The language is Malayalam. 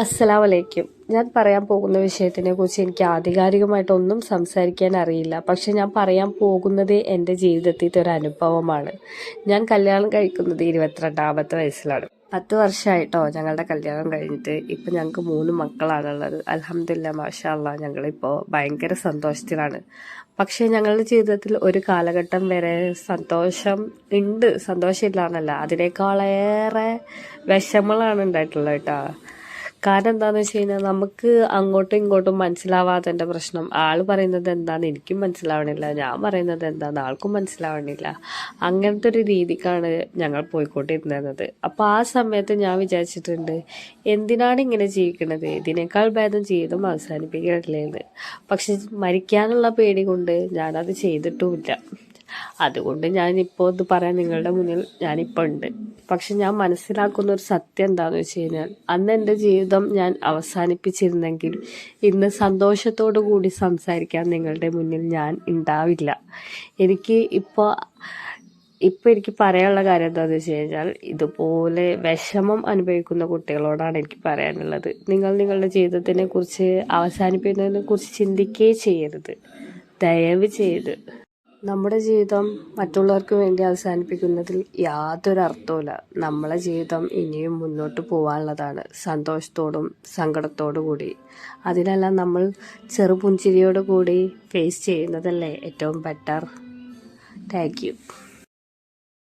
അസ്സലാം വലൈക്കും ഞാൻ പറയാൻ പോകുന്ന വിഷയത്തിനെ കുറിച്ച് എനിക്ക് ആധികാരികമായിട്ടൊന്നും സംസാരിക്കാൻ അറിയില്ല. പക്ഷെ ഞാൻ പറയാൻ പോകുന്നത് എന്റെ ജീവിതത്തിൽ ഒരു അനുഭവമാണ്. ഞാൻ കല്യാണം കഴിക്കുന്നത് ഇരുപത്തിരണ്ടാമത്തെ വയസ്സിലാണ്. പത്ത് വർഷമായിട്ടോ ഞങ്ങളുടെ കല്യാണം കഴിഞ്ഞിട്ട് ഇപ്പം ഞങ്ങൾക്ക് മൂന്ന് മക്കളാണുള്ളത്. അലഹമില്ല മാഷാല്ല ഞങ്ങളിപ്പോൾ ഭയങ്കര സന്തോഷത്തിലാണ്. പക്ഷേ ഞങ്ങളുടെ ജീവിതത്തിൽ ഒരു കാലഘട്ടം വരെ സന്തോഷം ഉണ്ട്. സന്തോഷമില്ല എന്നല്ല അതിനേക്കാളേറെ വിഷമങ്ങളാണ് ഉണ്ടായിട്ടുള്ളത് കേട്ടോ. കാരണം എന്താണെന്ന് വെച്ച് കഴിഞ്ഞാൽ നമുക്ക് അങ്ങോട്ടും ഇങ്ങോട്ടും മനസ്സിലാവാത്തതിന്റെ പ്രശ്നം. ആൾ പറയുന്നത് എന്താന്ന് എനിക്കും മനസ്സിലാവണില്ല. ഞാൻ പറയുന്നത് എന്താന്ന് ആൾക്കും മനസ്സിലാവണില്ല. അങ്ങനത്തെ ഒരു രീതിക്കാണ് ഞങ്ങൾ പോയിക്കൊണ്ടിരുന്നത്. അപ്പോൾ ആ സമയത്ത് ഞാൻ വിചാരിച്ചിട്ടുണ്ട് എന്തിനാണ് ഇങ്ങനെ ജീവിക്കുന്നത് ഇതിനേക്കാൾ ഭേദം ജീവിതം അവസാനിപ്പിക്കണല്ലേ എന്ന് പക്ഷെ മരിക്കാനുള്ള പേടി കൊണ്ട് ഞാനത് ചെയ്തിട്ടുമില്ല. അതുകൊണ്ട് ഞാനിപ്പോൾ ഇത് പറയാൻ നിങ്ങളുടെ മുന്നിൽ ഞാനിപ്പോൾ ഉണ്ട്. പക്ഷെ ഞാൻ മനസ്സിലാക്കുന്ന ഒരു സത്യം എന്താണെന്ന് വെച്ച് കഴിഞ്ഞാൽ അന്ന് എന്റെ ജീവിതം ഞാൻ അവസാനിപ്പിച്ചിരുന്നെങ്കിൽ ഇന്ന് സന്തോഷത്തോടു കൂടി സംസാരിക്കാൻ നിങ്ങളുടെ മുന്നിൽ ഞാൻ ഉണ്ടാവില്ല. എനിക്ക് ഇപ്പോൾ ഇപ്പം എനിക്ക് പറയാനുള്ള കാര്യം എന്താണെന്ന് വെച്ച് കഴിഞ്ഞാൽ ഇതുപോലെ വിഷമം അനുഭവിക്കുന്ന കുട്ടികളോടാണ് എനിക്ക് പറയാനുള്ളത്. നിങ്ങൾ നിങ്ങളുടെ ജീവിതത്തിനെ കുറിച്ച് അവസാനിപ്പിക്കുന്നതിനെ കുറിച്ച് ചിന്തിക്കുകയേ ചെയ്യരുത്. ദയവ് ചെയ്ത് നമ്മുടെ ജീവിതം മറ്റുള്ളവർക്ക് വേണ്ടി അവസാനിപ്പിക്കുന്നതിൽ യാതൊരു അർത്ഥവുമില്ല. നമ്മളെ ജീവിതം ഇനിയും മുന്നോട്ട് പോകാനുള്ളതാണ് സന്തോഷത്തോടും സങ്കടത്തോടു കൂടി. അതിനെല്ലാം നമ്മൾ ചെറുപുഞ്ചിരിയോടു കൂടി ഫേസ് ചെയ്യുന്നതല്ലേ ഏറ്റവും ബെറ്റർ താങ്ക് യു